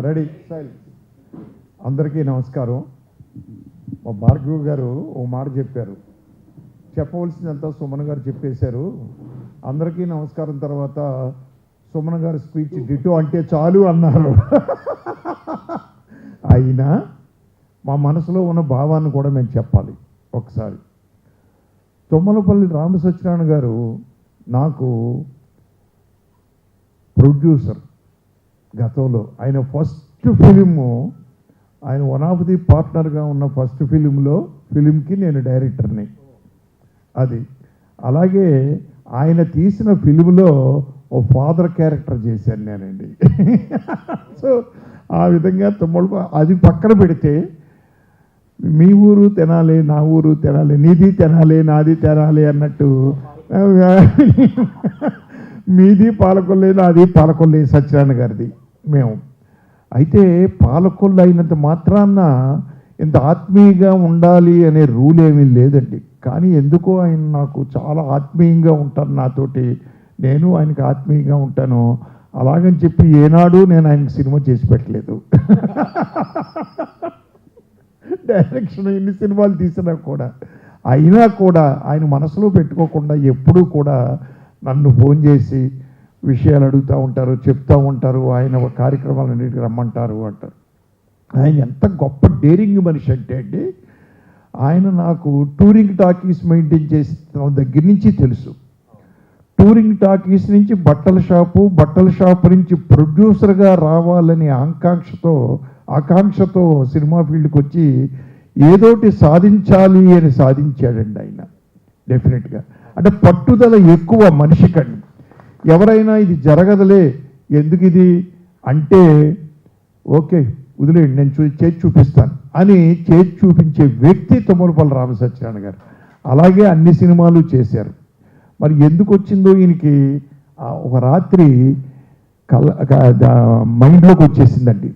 Ready సైల్. అందరికీ నమస్కారం. మా భార్గవ్ గారు ఓ మాట చెప్పారు. చెప్పవలసిందంతా సుమన్ గారు చెప్పేశారు. అందరికీ నమస్కారం తర్వాత సుమన్ గారి స్పీచ్ డిటో అంటే చాలు అన్నారు. అయినా మా మనసులో ఉన్న భావాన్ని కూడా మేము చెప్పాలి ఒకసారి. తుమ్మలపల్లి రామసత్యనారాయణ గారు నాకు ప్రొడ్యూసర్ గతంలో. ఆయన ఫస్ట్ ఫిలిము ఆయన వన్ ఆఫ్ ది పార్ట్నర్గా ఉన్న ఫస్ట్ ఫిలింలో ఫిలింకి నేను డైరెక్టర్ని. అది. అలాగే ఆయన తీసిన ఫిలింలో ఓ ఫాదర్ క్యారెక్టర్ చేశాను నేనండి. సో ఆ విధంగా తుమ్మడు అది పక్కన పెడితే మీ ఊరు తినాలి నా ఊరు తినాలి నీది తినాలి నాది తినాలి అన్నట్టు మీది పాలకొల్లి నాది పాలకొల్లి సత్యనారాయణ గారిది? మేము. అయితే పాలకొల్లు అయినంత మాత్రాన ఇంత ఆత్మీయంగా ఉండాలి అనే రూల్ ఏమీ లేదండి. కానీ ఎందుకో ఆయన నాకు చాలా ఆత్మీయంగా ఉంటారు నాతోటి. నేను ఆయనకి ఆత్మీయంగా ఉంటాను. అలాగని చెప్పి ఏనాడు నేను ఆయనకి సినిమా చేసి పెట్టలేదు. డైరెక్షన్ ఎన్ని సినిమాలు తీసినా కూడా. అయినా కూడా ఆయన మనసులో పెట్టుకోకుండా ఎప్పుడూ కూడా నన్ను ఫోన్ చేసి విషయాలు అడుగుతూ ఉంటారు చెప్తూ ఉంటారు ఆయన కార్యక్రమాలన్నిటికీ రమ్మంటారు అంటారు. ఆయన ఎంత గొప్ప డేరింగ్ మనిషి అంటే అండి ఆయన నాకు టూరింగ్ టాకీస్ మెయింటైన్ చేసిన దగ్గర నుంచి తెలుసు. టూరింగ్ టాకీస్ నుంచి బట్టల షాపు బట్టల షాపు నుంచి ప్రొడ్యూసర్గా రావాలనే ఆకాంక్షతో ఆకాంక్షతో సినిమా ఫీల్డ్కి వచ్చి ఏదోటి సాధించాలి అని సాధించాడండి ఆయన డెఫినెట్గా. అంటే పట్టుదల ఎక్కువ మనిషికండి ఎవరైనా ఇది జరగదులే ఎందుకు ఇది అంటే ఓకే వదిలేయండి నేను చూ చేతి చూపిస్తాను అని చేతి చూపించే వ్యక్తి తొమ్మలపల్లి రామసత్యనారాయణ గారు. అలాగే అన్ని సినిమాలు చేశారు. మరి ఎందుకు వచ్చిందో ఈయనకి ఒక రాత్రి కల మైండ్లోకి వచ్చేసిందండి.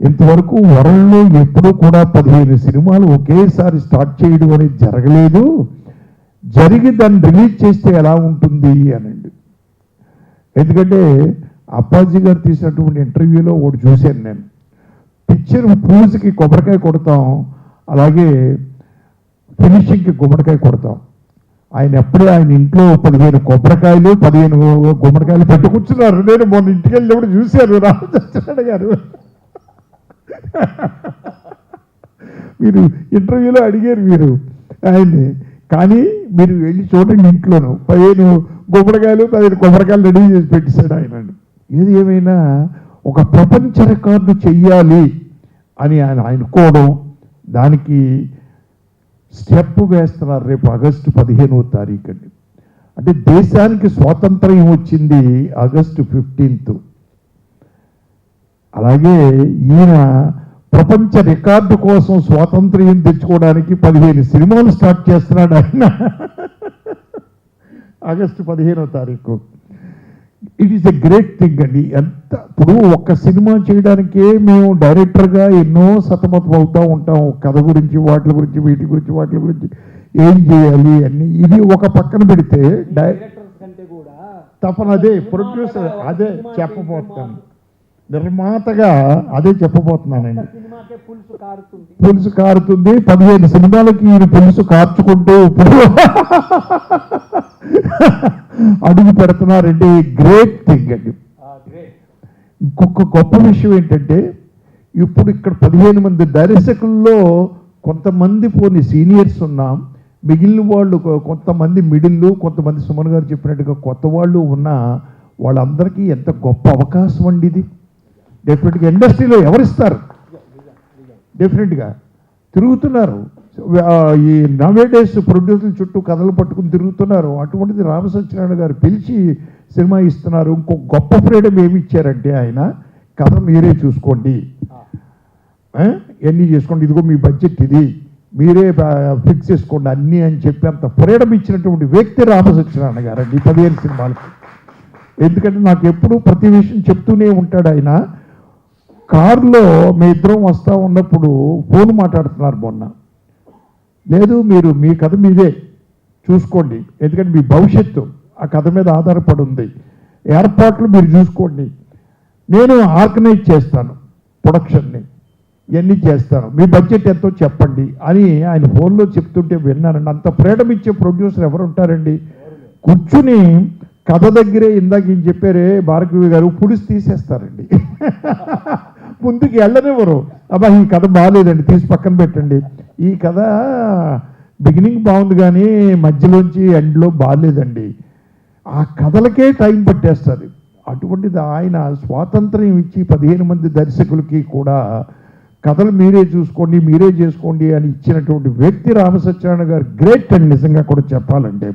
ఇంతవరకు వరల్డ్లో ఎప్పుడూ కూడా పదిహేను సినిమాలు ఒకేసారి స్టార్ట్ చేయడం అనేది జరగలేదు. జరిగి దాన్ని రిలీజ్ చేస్తే ఎలా ఉంటుంది అనండి. ఎందుకంటే అప్పాజీ గారు తీసినటువంటి ఇంటర్వ్యూలో ఒకటి చూశాను నేను. పిక్చర్ పూజకి కొబ్బరికాయ కొడతాం అలాగే ఫినిషింగ్కి గుమ్మడికాయ కొడతాం. ఆయన ఎప్పుడూ ఆయన ఇంట్లో పదిహేను కొబ్బరికాయలు పదిహేను గుమ్మడికాయలు పెట్టి కూర్చున్నారు. నేను మొన్న ఇంటికి వెళ్ళినప్పుడు చూశారు రామచంద్రనారాయణ గారు. మీరు ఇంటర్వ్యూలో అడిగారు మీరు. ఆయన్ని కానీ మీరు వెళ్ళి చూడండి ఇంట్లోను. పదిహేను గుమ్మడికాయలు పదిహేను కొబ్బరికాయలు రెడీ చేసి పెట్టేశాడు ఆయన ఏది ఏమైనా ఒక ప్రపంచ రికార్డు చెయ్యాలి అని ఆయన అనుకోవడం దానికి స్టెప్ వేస్తున్నారు రేపు ఆగస్టు పదిహేనవ తారీఖు అండి. అంటే దేశానికి స్వాతంత్రం వచ్చింది ఆగస్టు ఫిఫ్టీన్త్. అలాగే ఈయన ప్రపంచ రికార్డు కోసం స్వాతంత్ర్యం తెచ్చుకోవడానికి పదిహేను సినిమాలు స్టార్ట్ చేస్తున్నాడు ఆయన. ఆగస్టు పదిహేనవ తారీఖు. It is a great thing అండి. ఎంత ఇప్పుడు ఒక్క సినిమా చేయడానికే మేము డైరెక్టర్గా ఎన్నో సతమతం అవుతూ ఉంటాం. కథ గురించి వాటి గురించి వీటి గురించి వాటి గురించి ఏం చేయాలి అన్ని ఇది ఒక పక్కన పెడితే డై డైరెక్టర్స్ కంటే కూడా తపన అదే ప్రొడ్యూసర్ అదే చెప్పబోతాను. నిర్మాతగా అదే చెప్పబోతున్నానండి. పులుసు కారుతుంది. పదిహేను సినిమాలకి ఈయన పులుసు కార్చుకుంటూ ఇప్పుడు అడుగు పెడుతున్నారండి. గ్రేట్ థింగ్ అండి. ఇంకొక గొప్ప విషయం ఏంటంటే ఇప్పుడు ఇక్కడ పదిహేను మంది దర్శకుల్లో కొంతమంది పోని సీనియర్స్ ఉన్నాం. మిగిలిన వాళ్ళు కొంతమంది మిడిల్ కొంతమంది సుమన్ గారు చెప్పినట్టుగా కొత్త వాళ్ళు ఉన్న వాళ్ళందరికీ ఎంత గొప్ప అవకాశం అండి ఇది. డెఫినెట్గా ఇండస్ట్రీలో ఎవరిస్తారు? డెఫినెట్గా తిరుగుతున్నారు. ఈ నవే డేస్ ప్రొడ్యూసర్ల చుట్టూ కథలు పట్టుకుని తిరుగుతున్నారు. అటువంటిది రామసత్యనారాయణ గారు పిలిచి సినిమా ఇస్తున్నారు. ఇంకో గొప్ప ఫ్రీడమ్ ఏమి ఇచ్చారంటే ఆయన కథ మీరే చూసుకోండి. ఎన్ని చేసుకోండి? ఇదిగో మీ బడ్జెట్ ఇది. మీరే ఫిక్స్ చేసుకోండి అన్నీ అని చెప్పి అంత ఫ్రీడమ్ ఇచ్చినటువంటి వ్యక్తి రామసత్యనారాయణ గారు అండి. పదిహేను సినిమాలకి ఎందుకంటే నాకు ఎప్పుడూ ప్రతి విషయం చెప్తూనే ఉంటాడు ఆయన. కారులో మీ ఇద్దరం వస్తూ ఉన్నప్పుడు ఫోన్ మాట్లాడుతున్నారు మొన్న. లేదు మీరు మీ కథ మీదే చూసుకోండి. ఎందుకంటే మీ భవిష్యత్తు ఆ కథ మీద ఆధారపడి ఉంది ఏర్పాట్లు మీరు చూసుకోండి. నేను ఆర్గనైజ్ చేస్తాను ప్రొడక్షన్ని. ఇవన్నీ చేస్తాను. మీ బడ్జెట్ ఎంతో చెప్పండి అని ఆయన ఫోన్లో చెప్తుంటే విన్నానండి. అంత ఫ్రీడమ్ ఇచ్చే ప్రొడ్యూసర్ ఎవరు ఉంటారండి? కూర్చుని కథ దగ్గరే ఇందాక ఈయన చెప్పారే భార్గవి గారు పుడిసి తీసేస్తారండి. ముందుకు వెళ్ళనివ్వరు. అబ్బా ఈ కథ బాగాలేదండి తీసి పక్కన పెట్టండి. ఈ కథ బిగినింగ్ బాగుంది కానీ మధ్యలోంచి ఎండ్లో బాగాలేదండి ఆ కథలకే టైం పట్టేస్తుంది. అటువంటిది ఆయన స్వాతంత్రం ఇచ్చి పదిహేను మంది దర్శకులకి కూడా కథలు మీరే చూసుకోండి మీరే చేసుకోండి అని ఇచ్చినటువంటి వ్యక్తి రామసత్యనారాయణ గారు గ్రేట్ అండి నిజంగా కూడా చెప్పాలంటే.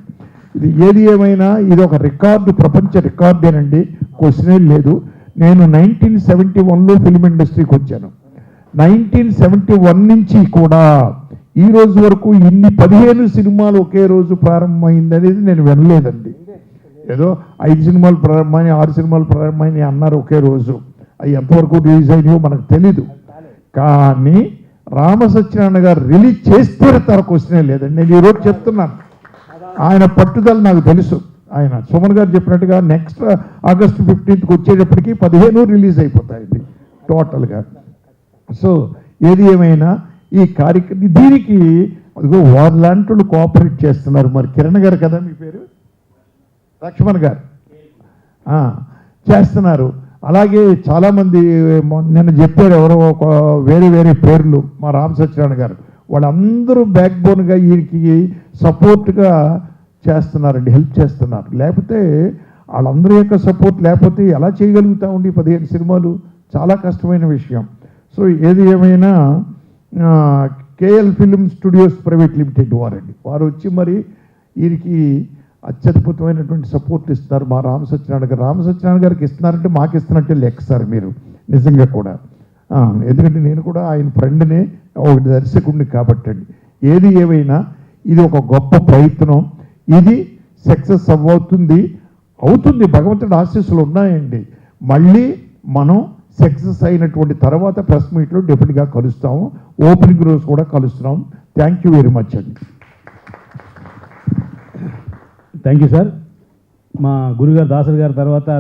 ఇది ఏది ఏమైనా ఇది ఒక రికార్డు ప్రపంచ రికార్డేనండి. క్వశ్చనే లేదు. నేను నైన్టీన్ సెవెంటీ వన్లో ఫిల్మ్ ఇండస్ట్రీకి వచ్చాను. నైన్టీన్ సెవెంటీ వన్ నుంచి కూడా ఈ రోజు వరకు ఇన్ని పదిహేను సినిమాలు ఒకే రోజు ప్రారంభమైంది అనేది నేను వినలేదండి. ఏదో ఐదు సినిమాలు ప్రారంభమని ఆరు సినిమాలు ప్రారంభమని అన్నారు ఒకే రోజు. అవి ఎంతవరకు రిలీజ్ అయినాయో మనకు తెలీదు. కానీ రామసత్యనారాయణ గారు రిలీజ్ చేస్తే తర క్వశ్చనే లేదండి. నేను ఈరోజు చెప్తున్నాను. ఆయన పట్టుదల నాకు తెలుసు. ఆయన సుమన్ గారు చెప్పినట్టుగా నెక్స్ట్ ఆగస్ట్ ఫిఫ్టీన్త్కి వచ్చేటప్పటికి పదిహేను రిలీజ్ అయిపోతాయండి టోటల్గా సో ఏది ఏమైనా ఈ కార్యక్రమం దీనికి అదిగో వారు కోఆపరేట్ చేస్తున్నారు మరి. కిరణ్ గారు కదా మీ పేరు? లక్ష్మణ్ గారు. చేస్తున్నారు. అలాగే చాలామంది నిన్న చెప్పారు ఎవరో ఒక వేరే వేరే పేర్లు మా రామ్ సత్యనారాయణ గారు. వాళ్ళందరూ బ్యాక్ బోన్గా వీరికి సపోర్ట్గా చేస్తున్నారండి హెల్ప్ చేస్తున్నారు. లేకపోతే వాళ్ళందరి యొక్క సపోర్ట్ లేకపోతే ఎలా చేయగలుగుతామండి పదిహేను సినిమాలు? చాలా కష్టమైన విషయం. సో ఏది ఏమైనా KL film studios private limited వారండి. వారు వచ్చి మరి వీరికి అత్యద్భుతమైనటువంటి సపోర్ట్ ఇస్తున్నారు. మా రామ సత్యనారాయణ గారు రామ సత్యనారాయణ గారికి ఇస్తున్నారంటే మాకు ఇస్తున్నట్టే లెక్క సార్ మీరు. నిజంగా కూడా. ఎందుకంటే నేను కూడా ఆయన ఫ్రెండ్నే ఒక దర్శకుడిని కాబట్టండి. ఏది ఏమైనా ఇది ఒక గొప్ప ప్రయత్నం. ఇది సక్సెస్ అవ్వవుతుంది అవుతుంది. భగవంతుడి ఆశీస్సులు ఉన్నాయండి. మళ్ళీ మనం సక్సెస్ అయినటువంటి తర్వాత ప్రెస్ మీట్లో డెఫినెట్గా కలుస్తాము. ఓపెనింగ్ రోజు కూడా కలుస్తున్నాం. థ్యాంక్ యూ వెరీ మచ్ అండి. Thank you sir. మా గురుగారు దాసరి గారి తర్వాత